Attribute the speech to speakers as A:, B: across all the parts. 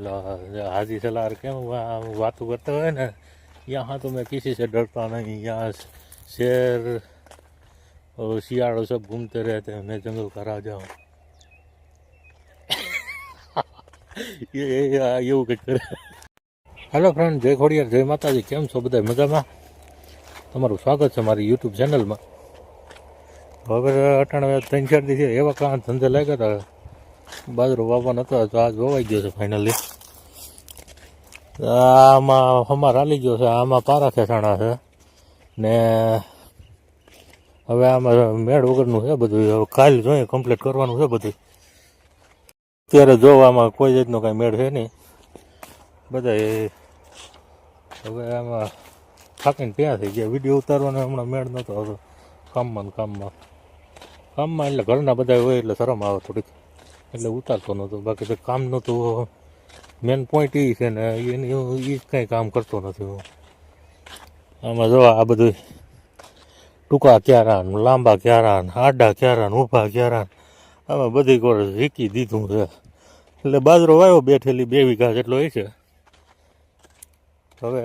A: Hello हाजी सलार क्यों वहाँ बातों करते हुए ना यहाँ तो मैं किसी से डरता नहीं यहाँ शेर और शियाड़ो सब घूमते रहते हैं मैं जंगल का राजा हूँ ये ये એવું કંઈક કરે હેલો ફ્રેન્ડ જય ખોડિયાર જય માતાજી કેમ છો બધા મજામાં તમારું સ્વાગત છે મારી યુટ્યુબ ચેનલમાં હવે અટાણે ત્રણ ચાર દિવસે એવા કાં ધંધે લાગ્યા હતા બાજરો વાવવાનો હતો તો આજ વવાઈ ગયો છે ફાઇનલી આમાં હમાર હાલી ગયો છે, આમાં પારા ખેસાણા છે. ને હવે આમાં મેળ વગરનું છે બધું. હવે કાલ જોઈએ કમ્પ્લીટ કરવાનું છે બધું. અત્યારે જોવામાં કોઈ જાતનો કાંઈ મેળ છે નહીં. બધા હવે આમાં થાકીને ત્યાં થઈ ગયા. વીડિયો ઉતારવાનો હમણાં મેળ નહોતો આવતો કામમાં ને કામમાં. કામમાં એટલે ઘરના બધા હોય એટલે શરમ આવે થોડીક. એટલે ઉતારતો નહોતો. બાકી તો કામ નહોતું. મેન પોઈન્ટ એ છે ને એની એ જ કંઈ કામ કરતો નથી હું. આમાં જો આ બધું ટૂંકા ક્યારા લાંબા ક્યારા આડા ક્યારા ઊભા ક્યારા આમાં બધી કોર શીખી દીધું છે. એટલે બાજરો વાયો બેઠેલી બે વીઘા જેટલો હોય છે. હવે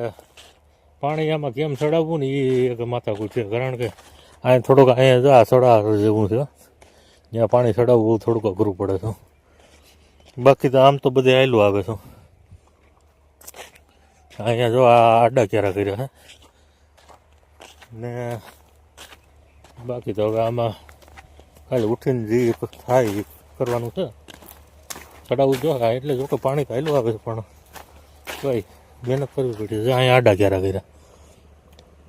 A: પાણી આમાં કેમ ચડાવવું ને એ એક માથાકૂટ છે, કારણ કે અહીંયા થોડુંક અહીંયા જો સડા જેવું છે. ત્યાં પાણી ચડાવવું થોડુંક અઘરું પડે છે. બાકી તો આમ તો બધે આયલું આવે છે અહીંયા જો આ આડા ક્યારા કર્યા છે ને બાકી તો હવે આમાં ખાલી ઉઠીને જે થાય કરવાનું છે. ચડાવવું જો હા, એટલે જો કે પાણી કાયલું આવે છે, પણ કઈ મહેનત કરવી પડી. છે અહીંયા આડા ક્યારા કર્યા.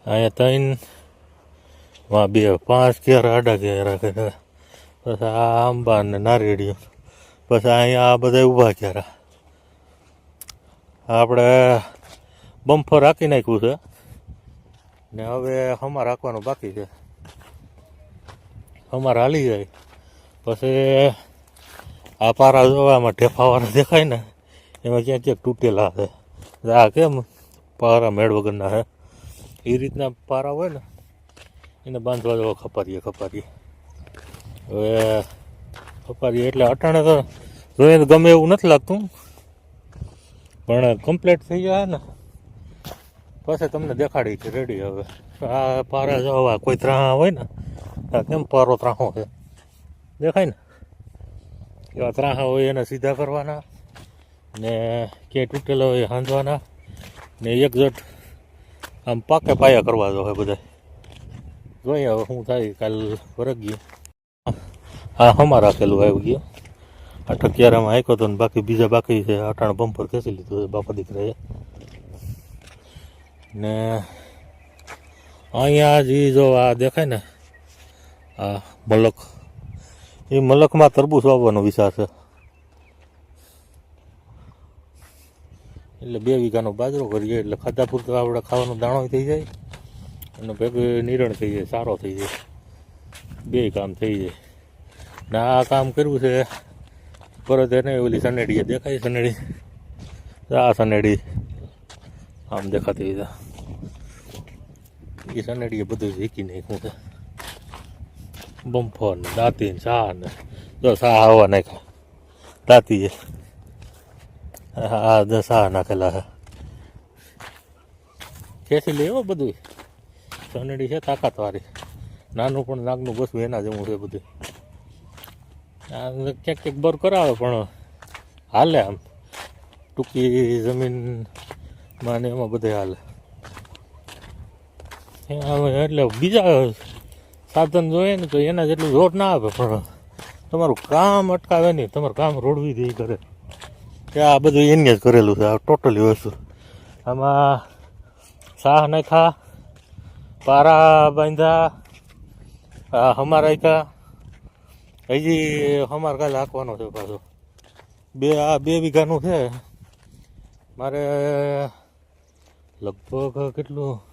A: અહીંયા ત્રણ, માં બે, પાંચ ક્યારા આડા ક્યારા કર્યા. પછી આ આંબા ને નારિયેળીઓ. પછી અહીંયા આ બધા ઊભા ક્યારા આપણે બમ્ફર રાખી નાખ્યું છે. ને હવે હમા રાખવાનું બાકી છે. અમારે હાલી જાય. પછી આ પારા જોવામાં ઢેફાવાળા દેખાય ને, એમાં ક્યાંક ક્યાંક તૂટેલા છે. આ કેમ પારા મેળ વગરના છે? એ રીતના પારા હોય ને, એને બાંધવા જવા ખપારીએ ખપારીએ. હવે ખપારીએ એટલે અટાણે તો જોઈએ તો ગમે એવું નથી લાગતું. પણ કમ્પ્લીટ થઈ ગયા ને. પછી તમને દેખાડી છે રેડી હવે. આ પારા જવા કોઈ ત્રાહ હોય ને, આ કેમ પારો ત્રાહો છે? દેખાય ને? એવા ત્રાહા હોય એને સીધા કરવાના ને ક્યાંય તૂટેલા હોય હાંધવાના ને એકજટ આમ પાકે પાયા કરવા જો હોય બધા જોઈએ હવે શું થાય, કાલ ફરક ગયું હા હમા રાખેલું આવી ગયું આ ઠકિયારામાં આંક્યો હતો ને બાકી બીજા બાકી છે. અટાણ બમ્પર ખેંચી લીધું છે, બાપા દીકરાએ. ને અહીંયા જે જો આ દેખાય ને, આ મલક. એ મલકમાં તરબૂચ વાવવાનો વિચાર છે. એટલે બે વીઘાનો બાજરો કરીએ, એટલે ખાધા પૂરતો આપણે ખાવાનો દાણો થઈ જાય. અને ભેગું નિરણ થઈ જાય, સારો થઈ જાય. બે કામ થઈ જાય. ને આ કામ કર્યું છે. પરત એને ઓલી સનેડી દેખાય સનેડી. આ સનેડી આમ દેખાતી હોય એ સનેડીએ બધું શીખી નાખ્યું છે. બમ્ફર ને દાંતી ને સા ને જો સા આવવા નાખ્યા. દાંતીએ. હા દસ સા નાખેલા છે. ખેંચી લે હો બધું સનેડી છે તાકાતવાળી. નાનું પણ નાગનું બસું એના જેવું છે બધું આ ક્યાંક ક્યાંક બર કરાવે, પણ હાલે આમ. ટૂંકી જમીનમાં ને એમાં બધે હાલે. એટલે બીજા સાધન જોઈએ ને તો એના જેટલું જોર ના આવે, પણ તમારું કામ અટકાવે નહીં. તમારું કામ રોડવી દે કરે. કે આ બધું એને જ કરેલું છે, આ ટોટલી વસ્તુ. આમાં શાહ નાખા પારા બાંધા આ હમાર રાખ્યા હજી અમારે કાલે હાંકવાનો છે પાછો. બે, આ બે વીઘાનું છે. મારે લગભગ કેટલું?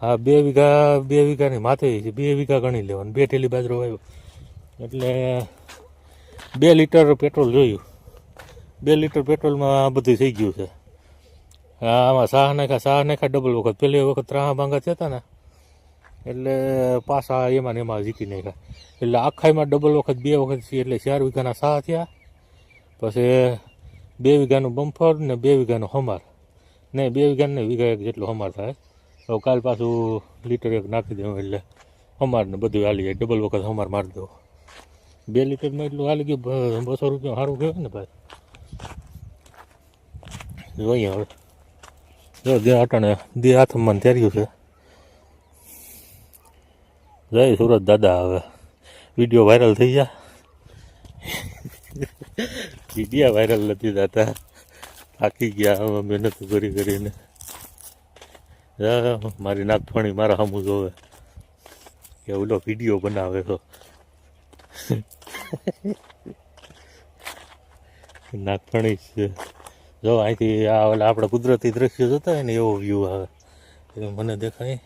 A: હા, બે વીઘા, બે વીઘાની માથે છે. બે વીઘા ગણી લેવાનું. બે ઠેલી બાજરો આવ્યો એટલે બે લીટર પેટ્રોલ જોયું. બે લીટર પેટ્રોલમાં બધું થઈ ગયું છે. આમાં સાહ નાખા શાહ નાખા ડબલ વખત. પહેલી વખત ત્રાહ ભાંગા થયા હતા ને. એટલે પાછા એમાં ને એમાં જીતી નાખ્યા. એટલે આખાઈમાં ડબલ વખત, બે વખત એટલે ચાર વીઘાના સા થયા. પછી બે વીઘાનું બમ્ફર ને બે વીઘાનું હમાર. નહીં બે વીઘા નહીં વીઘા એક જેટલો હમાર થાય. તો કાલ પાછું લીટર એક નાખી દેવું એટલે હમાર ને બધું હાલી જાય. ડબલ વખત હમાર મારી દો બે લીટરમાં એટલું હાલી ગયું બસો રૂપિયા સારું કહેવાય ને ભાઈ? જોઈએ હવે. જો જે અટાણે દે હાથમાં તૈયાર્યું છે. જય સુરત દાદા હવે. વીડિયો વાયરલ થઈ જા વિડીયા વાયરલ નથી થતા. થાકી ગયા, હવે મહેનત કરી કરીને. મારી નાગફણી મારા સામું જોવે. કે ઓલો વીડિયો બનાવે તો નાગફણી છે. જો અહીંથી આ ઓલા આપણે કુદરતી દ્રશ્ય જોતા હોય ને એવો વ્યૂ આવે. મને દેખાય.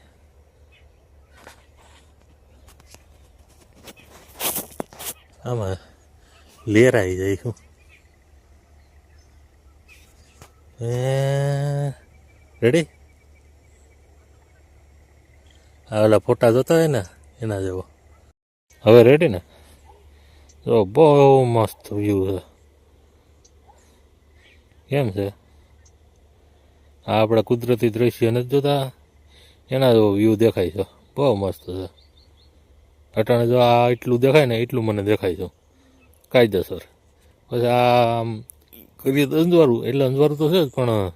A: આમાં લેરાઈ જાય. શું રેડી આ ઓલા ફોટા જોતા હોય ને, એના જેવો. હવે રેડી ને? જો, બહુ મસ્ત વ્યૂ છે. કેમ છે? આ આપણા કુદરતી દ્રશ્ય નથી જોતા, એના જેવો વ્યૂ દેખાય છે. બહુ મસ્ત છે. અટાણે જો આ એટલું દેખાય ને, એટલું મને દેખાય છે. કાયદેસર. પછી આ આમ કરીએ તો અંજવારું, એટલે અંજવારું તો છે જ, પણ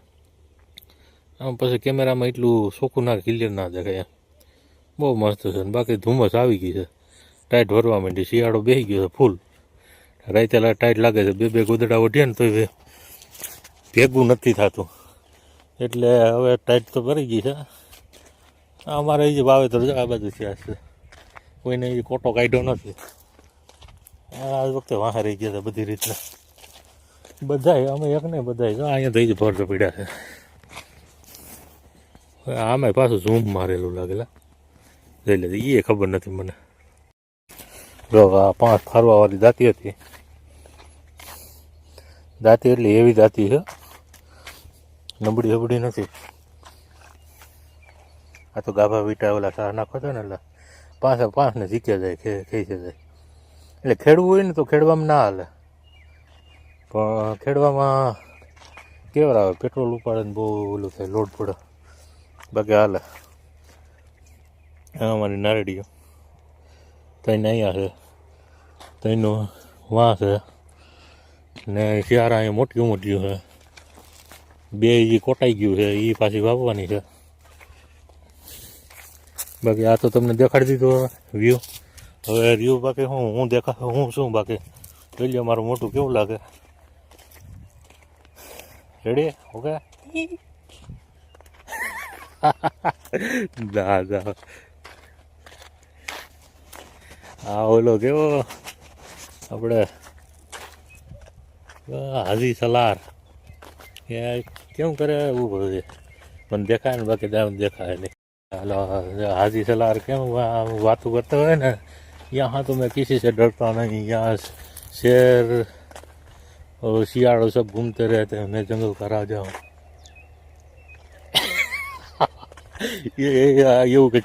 A: આમ પછી કેમેરામાં એટલું ચોખ્ખું ના ક્લિયર ના દેખાય બહુ મસ્ત છે બાકી ધુમ્મસ આવી ગઈ છે. ટાઈટ ભરવા માંડી, શિયાળો બેસી ગયો છે ફૂલ રાઈતેલા ટાઈટ લાગે છે, બે બે ગોદડા વઢીએ ને તો ભેગું નથી થતું. એટલે હવે ટાઈટ તો ભરી ગઈ છે. અમારે એ જે વાવેતર છે, આ આ છે. કોઈને એ કોટો કાઢ્યો નથી. આ વખતે વાહ રહી ગયા હતા બધી રીતના. બધાય, અમે એક નહીં બધાય અહીંયા થઈ જ ભર પીડા છે. આમે પાછું ઝૂમ મારેલું લાગેલા. જઈ લે એ ખબર નથી મને. જો, આ પાંચ ફારવાવાળી દાંતી હતી. દાંતી એટલે એવી દાંતી છે, નબળી હબડી નથી. આ તો ગાભા વીટા ઓલા સાર નાખો છો ને એટલે. પાંચ પાસને ને જાય ખેંચે જાય. એટલે ખેડવું હોય ને તો ખેડવામાં ના હાલે. પણ ખેડવામાં કેવર આવે પેટ્રોલ ઉપાડે ને બહુ ઓલું થાય, લોડ પડે. બાકી હાલે. અમારી નારડીઓ. ત્યાં અહીંયા છે. તઈનું વાં છે. ને શિયાળા અહીંયા મોટી મોટી છે. બે એ કોટાઈ ગયું છે એ પાછી વાવવાની છે. બાકી આ તો તમને દેખાડી દીધો વ્યૂ હવે વ્યૂ બાકી હું હું દેખા, હું શું બાકી? જોઈ લો મારું મોટું કેવું લાગે. રેડી ઓકે ના આ ઓલો કેવો? આપણે હાજી સલાર. એ કેમ કરે? એવું બધું મને દેખાય ને બાકી દામ દેખાય નહીં. हेलो हाजी सलार के बात करते हुए ना यहाँ तो मैं किसी से डरता नहीं यहाँ शेर और सियाड़ सब घूमते रहते हैं मैं जंगल का राजा हूँ ये ये ये वो कुछ